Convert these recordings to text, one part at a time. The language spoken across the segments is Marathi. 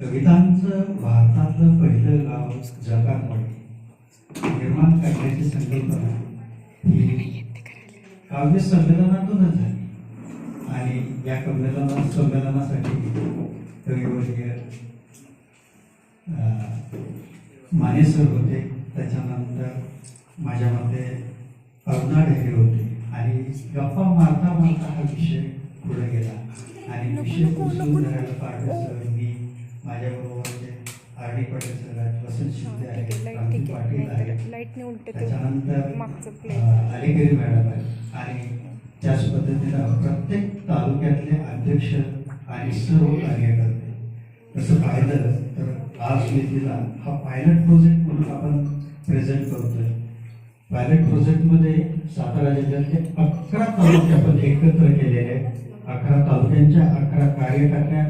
कवितांचं भारतातलं पहिलं गाव जगात निर्माण करण्याची संकल्पना ही काव्य संमेलनातूनच झाली. आणि या संमेलना संमेलनासाठी कविवर्य मानेसर होते. त्याच्यानंतर माझ्या मते अरुणा ढेरे होते. आणि गप्पा मारता मारता हा विषय पुढे गेला. आणि विषय पुसून धरायला पाहिजे मी माझ्याबरोबरचे आर डी पाटील सर आहेत वसंत शिंदे आहेत क्रांती पाटील आहेत. लाईटने उलट त्याच्यानंतर मागचं प्ले अं, अलीगिरी मॅडम आहेत. आणि त्याच पद्धतीनं प्रत्येक तालुक्यातले अध्यक्ष आणि सर्व कार्यकर्ते. तसं पाहिलं तर आज स्मृतीला हा पायलट प्रोजेक्ट म्हणून आपण प्रेझेंट करतोय. पायलट प्रोजेक्टमध्ये सातारा जिल्ह्यातले अकरा तालुके आपण एकत्र केलेले आहेत. अकरा तालुक्यांच्या अकरा कार्यकर्त्या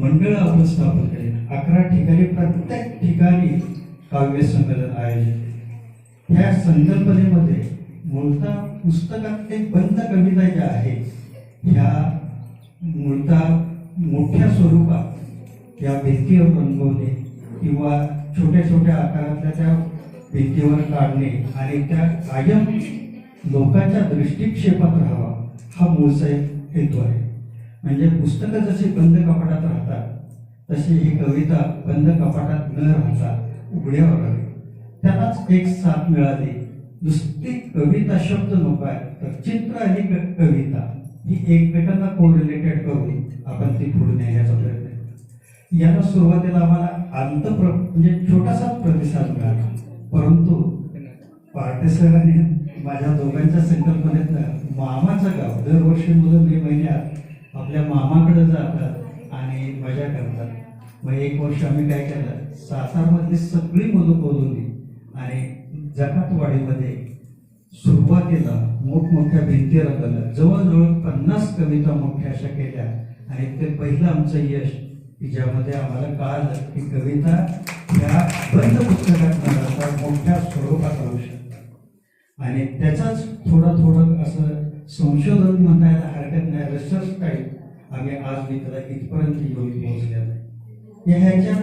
मंडळ आपण स्थापन केले अकरा ठिकाणी प्रत्येक ठिकाणी काव्य संमेलन आयोजित ह्या संकल्पनेमध्ये मूळतः पुस्तकात ते बंद कविता ज्या आहेत ह्या मूळतः मोठ्या स्वरूपात या भिंतीवर रंगवणे किंवा छोट्या छोट्या आकारातल्या त्या भिंतीवर काढणे आणि त्या कायम लोकांच्या दृष्टिक्षेपात राहावा हा मूळचा एक हेतू आहे. म्हणजे पुस्तकं जशी बंद कपाटात राहतात तशी ही कविता बंद कपाटात न राहता उघड्यावर राहावी त्यालाच एक साथ मिळाली. नुसती कविता शब्द नको आहे तर चित्र आणि कविता ही एकमेकांना कोरिलेटेड करून आपण ती पुढे नेण्याचा प्रयत्न केला. याला सुरुवातीला आम्हाला अंत म्हणजे छोटासा प्रतिसाद मिळाला. परंतु पार्टेसर आणि माझ्या दोघांच्या संकल्पनेतनं मामाचं गाव दरवर्षी मुलं आपल्या मामाकडे जातात आणि मजा करतात. मग एक वर्ष आम्ही काय केलं? सासारमधली सगळी मुलं बोलवली आणि जकातवाडीमध्ये सुरुवातीला मोठमोठ्या भिंती रंगवल्या जवळजवळ पन्नास कविता मोठ्या अशा केल्या आणि ते पहिलं आमचं यश. की ज्यामध्ये आम्हाला कळालं की कविता ह्या बंद पुस्तकात न राहता मोठ्या स्वरूपात राहू शकतात. आणि त्याचाच थोडं थोडं असं संशोधन म्हणायला हरकत नाही रिसर्च टाईप आम्ही आज मी त्याला इथपर्यंत येऊन पोहोचल्या ह्याच्यात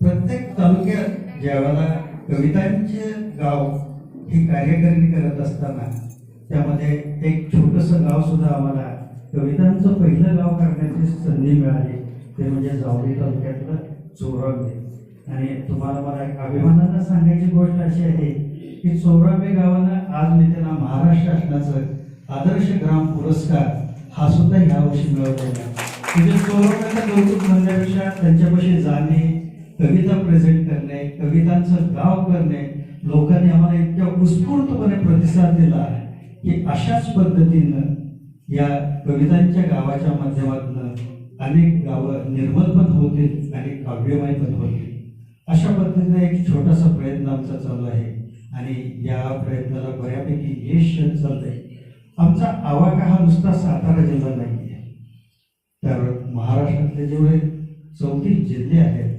प्रत्येक तालुक्यात ज्यावेळेला कवितांचे गाव ही कार्यकारिणी करत असताना त्यामध्ये एक छोटंसं गाव सुद्धा आम्हाला कवितांचं पहिलं गाव करण्याची संधी मिळाली. ते म्हणजे जावली तालुक्यातलं चोरावे आणि तुम्हाला मला एक अभिमानानं सांगायची गोष्ट अशी आहे की चोरावे गावानं आज मी त्यांना महाराष्ट्र शासनाचं आदर्श ग्राम पुरस्कार हा सुद्धा ह्या वर्षी मिळवलेला आहे. म्हणजे चौराव्याचं कौतुक म्हणण्यापेक्षा त्यांच्यापाशी जाणे कविता प्रेझेंट करणे कवितांचं गाव करणे लोकांनी आम्हाला इतक्या उत्स्फूर्तपणे प्रतिसाद दिला की अशाच पद्धतीनं या कवितांच्या गावाच्या माध्यमातून अनेक गावं निर्मल पण होतील आणि काव्यमय पण होतील अशा पद्धतीने एक छोटासा प्रयत्न आमचा चालू आहे आणि या प्रयत्नाला बऱ्यापैकी यश चाललंय आमचा आवाका हा नुसता सातारा जिल्हा नाही आहे तर महाराष्ट्रातले जेवढे चौतीस जिल्हे आहेत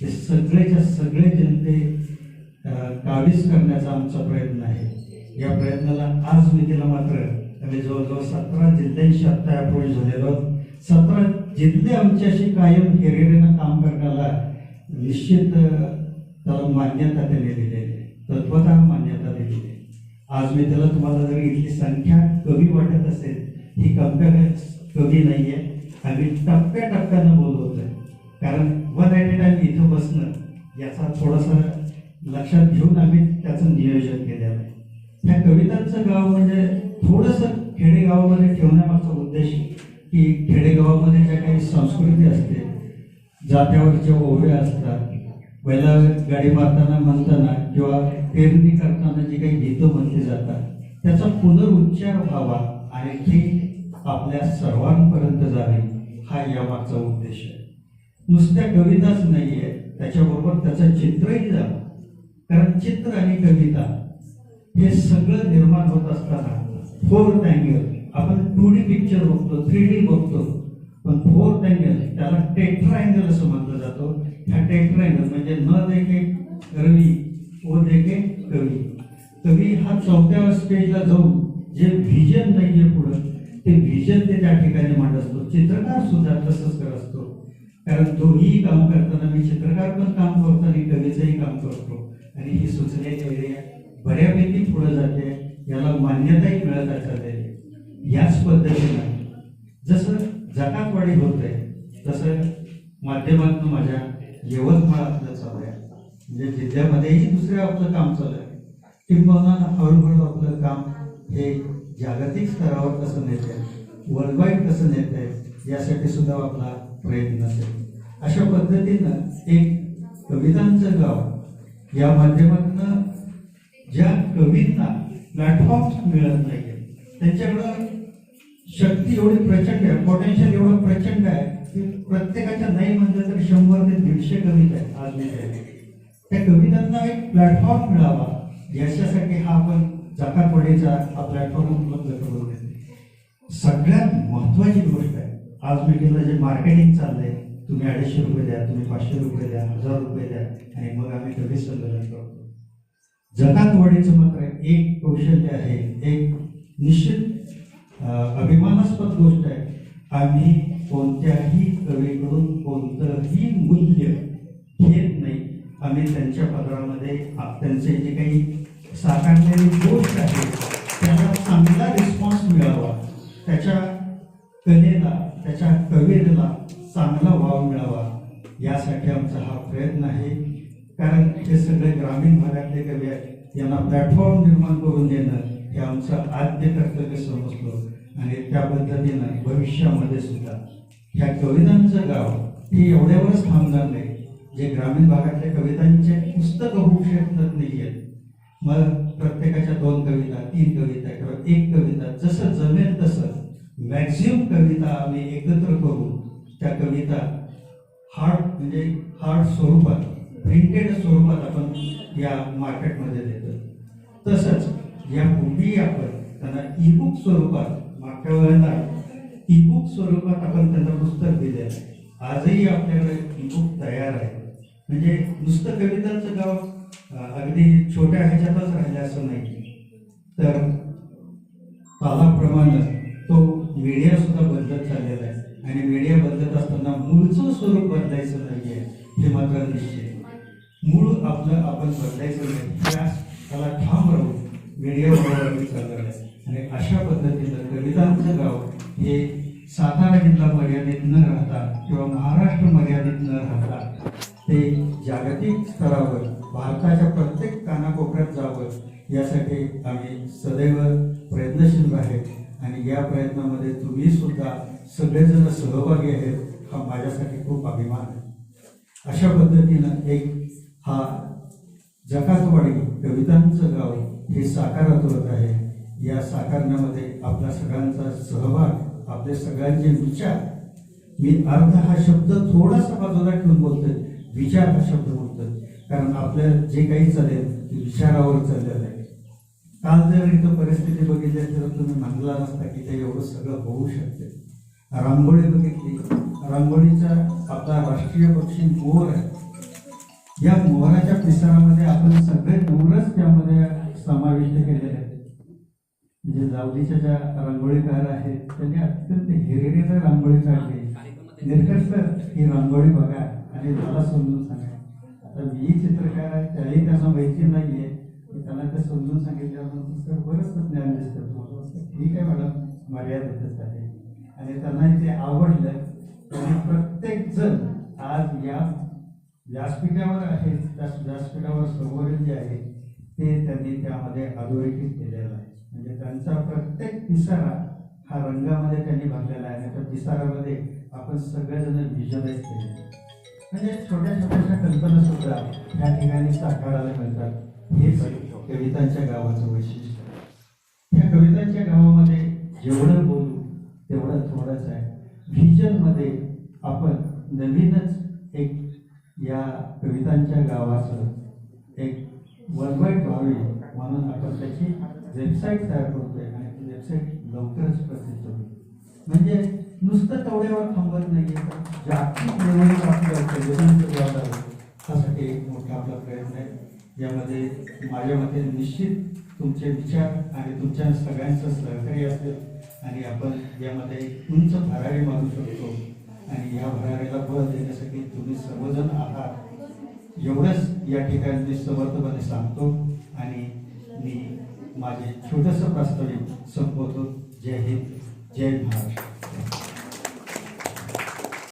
ते सगळेच्या सगळे जनते काबीज करण्याचा आमचा प्रयत्न आहे. या प्रयत्नाला आज मी केला मात्र आम्ही जवळजवळ सतरा जिल्ह्यांशी आत्ता अप्रोच झालेलो सतरा जिल्हे आमच्याशी कायम हिरिरीनं काम करण्याला निश्चित त्याला मान्यता त्यांनी दिलेली आहे. तत्वता आज मी त्याला तुम्हाला जर इथली संख्या कमी वाटत असेल ही कमी कमी आहे आम्ही टप्प्या टप्प्यानं बोलवतोय. कारण वन ॲट ए टाइम इथं बसणं याचा थोडासा लक्षात घेऊन आम्ही त्याचं नियोजन केलेलं आहे. ह्या कवितांचं गाव म्हणजे थोडंसं खेडेगावामध्ये ठेवण्यामागचा उद्देश की खेडेगावामध्ये ज्या काही संस्कृती असते जात्यावरच्या ओव्या असतात बैला गाडी मारताना म्हणताना किंवा पेरणी करताना जे काही गीतं म्हटली जातात त्याचा पुनरुच्चार व्हावा आणि ती आपल्या सर्वांपर्यंत जाणे हा यामागचा उद्देश आहे. नुसत्या कविताच नाही आहे त्याच्याबरोबर त्याचं चित्रही जावं. कारण चित्र आणि कविता हे सगळं निर्माण होत असताना फोर्थ अँगल आपण टू डी पिक्चर बघतो थ्री डी बघतो पण फोर्थ अँगल त्याला टेट्रा अँगल असं म्हटलं जातो. ह्या टेट्रा अँगल म्हणजे न देखे रवी व देखे कवी. कवी हा चौथ्या स्टेजला जाऊन जे व्हिजन नाहीये पुढं ते व्हिजन ते त्या ठिकाणी मांडत. असतो चित्रकार सुद्धा तसंच करत असतो. कारण दोन्ही काम करताना मी चित्रकार पण काम करतो आणि कवीचंही काम करतो. आणि ही सुचण्याची आयडिया बऱ्यापैकी पुढे जाते. याला मान्यताही मिळत आहे याच पद्धतीनं जकातवाडी होत आहे तसं माध्यमातून माझ्या यवतमाळातलं चालू आहे. म्हणजे जिल्ह्यामध्येही दुसरं आपलं काम चालू आहे. किंबहुना हळूहळू आपलं काम हे जागतिक स्तरावर कसं नेते वर्ल्ड वाईड कसं नेते यासाठी सुद्धा आपला प्रयत्न असेल. अशा पद्धतीनं एक कवितांचं गाव या माध्यमातून ज्या कवींना प्लॅटफॉर्म मिळत नाही त्यांच्याकडं शक्ती एवढी प्रचंड आहे पोटेन्शियल एवढं प्रचंड आहे की प्रत्येकाच्या नाही म्हणलं तर शंभर ते दीडशे कविता आहेत. आज त्या कवितांना एक प्लॅटफॉर्म मिळावा याच्यासाठी हा आपण जकातवाडीचा हा प्लॅटफॉर्म उपलब्ध करून देते. सगळ्यात महत्वाची गोष्ट आहे आज मीटिंगला जे मार्केटिंग चाललंय तुम्ही अडीचशे रुपये द्या तुम्ही पाचशे रुपये द्या हजार रुपये द्या आणि मग आम्ही कवी संमेलन करतो. जकातवाडीचं मात्र एक कौशल्य आहे एक निश्चित अभिमानास्पद गोष्ट आहे. आम्ही कोणत्याही कवीकडून कोणतंही मूल्य घेत नाही. आम्ही त्यांच्या पदरामध्ये त्यांचे जे काही साकारलेली गोष्ट आहे त्याला चांगला रिस्पॉन्स मिळावा. त्याच्या कलेला त्याच्या कवितेला चांगला वाव मिळावा. यासाठी आमचा हा प्रयत्न आहे. कारण हे सगळे ग्रामीण भागातले कवी आहेत. यांना प्लॅटफॉर्म निर्माण करून देणं हे आमचं आद्य कर्तव्य समजलं. आणि त्या पद्धतीनं भविष्यामध्ये सुद्धा ह्या कवितांचं गाव हे एवढ्यावरच थांबणार नाही. जे ग्रामीण भागातल्या कवितांचे पुस्तक होऊ शकत नाही आहेत मग प्रत्येकाच्या दोन कविता तीन कविता किंवा एक कविता जसं जमेल तसं मॅक्झिमम कविता आम्ही एकत्र करून त्या कविता हार्ड म्हणजे हार्ड स्वरूपात प्रिंटेड स्वरूपात आपण या मार्केटमध्ये देतो. तसंच यापूर्वी आपण त्यांना ईबुक स्वरूपात मागच्या वेळेला ईबुक स्वरूपात आपण त्यांना पुस्तक दिलेलं आहे आजही आपल्याकडे ईबुक तयार आहे. म्हणजे नुसतं कवितांचं गाव अगदी छोट्या ह्याच्यातच राहिलं असं नाही. तर कालाप्रमाणे तो मीडिया सुद्धा बदलत चाललेला आहे. आणि मीडिया बदलत असताना मूळचं स्वरूप बदलायचं नाहीये हे मात्र निश्चित. मूळ आपलं आपण बदलायचं नाही. त्या त्याला ठाम राहून मीडिया बरोबर चाललेला आहे. आणि अशा पद्धतीनं कवितांचं गाव हे सातारा जिल्हा मर्यादित न राहता किंवा महाराष्ट्र मर्यादित न राहता ते जागतिक स्तरावर भारताच्या प्रत्येक कानाकोपऱ्यात जावं यासाठी आम्ही सदैव प्रयत्नशील आहेत. आणि या प्रयत्नामध्ये तुम्ही सुद्धा सगळेजण सहभागी आहेत हा माझ्यासाठी खूप अभिमान आहे. अशा पद्धतीनं एक हा जकातवाडी कवितांचं गाव हे साकारात होत आहे. या साकारण्यामध्ये आपल्या सगळ्यांचा सहभाग आपले सगळ्यांचे विचार. मी अर्थ हा शब्द थोडासा बाजूला ठेवून बोलतोय विचार हा शब्द बोलतोय. कारण आपल्या जे काही चालेल ते विचारावर चाललेलं आहे. काल जर इथं परिस्थिती बघितली तर तुम्ही म्हणला नसता की ते एवढं सगळं होऊ शकते. रांगोळी बघितली. रांगोळीचा आपला राष्ट्रीय पक्षी मोर आहे. या मोहराच्या पिसारामध्ये आपण सगळे मोरच त्यामध्ये समाविष्ट केलेले आहेत. म्हणजे जावलीच्या ज्या रांगोळीकार आहेत त्यांनी अत्यंत हिरिरीनं रांगोळी काढली निर्कट सर ही रांगोळी बघा आणि मला समजून सांगा. आता मी चित्रकार आहे त्याही त्यांना माहिती नाहीये. मी त्यांना ते समजून सांगितल्यानंतर सर बरंच ज्ञान दिसतं ठीक आहे मॅडम. मर्यादितच आहे. आणि त्यांना ते आवडलं आणि प्रत्येक जण आज या व्यासपीठावर आहे त्या व्यासपीठावर समोरील जे आहे ते त्यांनी त्यामध्ये अधोरेखित केलेलं आहे. म्हणजे त्यांचा प्रत्येक पिसारा हा रंगामध्ये त्यांनी भरलेला आहे. आणि त्या पिसारामध्ये आपण सगळेजण व्हिज्युअलाइज केले. म्हणजे छोट्या छोट्याशा कल्पना सुद्धा या ठिकाणी साकारायला मिळतात. हेच कवितांच्या गावाचं वैशिष्ट्य. या कवितांच्या गावामध्ये जेवढं बोलू तेवढं थोडंच आहे. व्हिजनमध्ये आपण नवीनच एक या कवितांच्या गावाचं एक वर्ल्डवाईड व्हावी. म्हणून आपण त्याची वेबसाईट तयार करतोय आणि ती वेबसाईट लवकरच प्रसिद्ध होईल. म्हणजे नुसतं तेवढ्यावर थांबत नाही तर जागतिक लेवलवर आपलं कवितांचं गाव त्यासाठी एक मोठा आपला प्रयत्न आहे. यामध्ये माझ्या मते निश्चित तुमचे विचार आणि तुमच्या सगळ्यांचं सहकार्य असेल आणि आपण यामध्ये उंच भरारी मागू शकतो. आणि या भरारीला बळ देण्यासाठी तुम्ही सर्वजण आहात. एवढंच या ठिकाणी समर्थपणे सांगतो. आणि मी माझे छोटंसं प्रस्तावित संपवतो. जय हिंद जय महाराष्ट्र.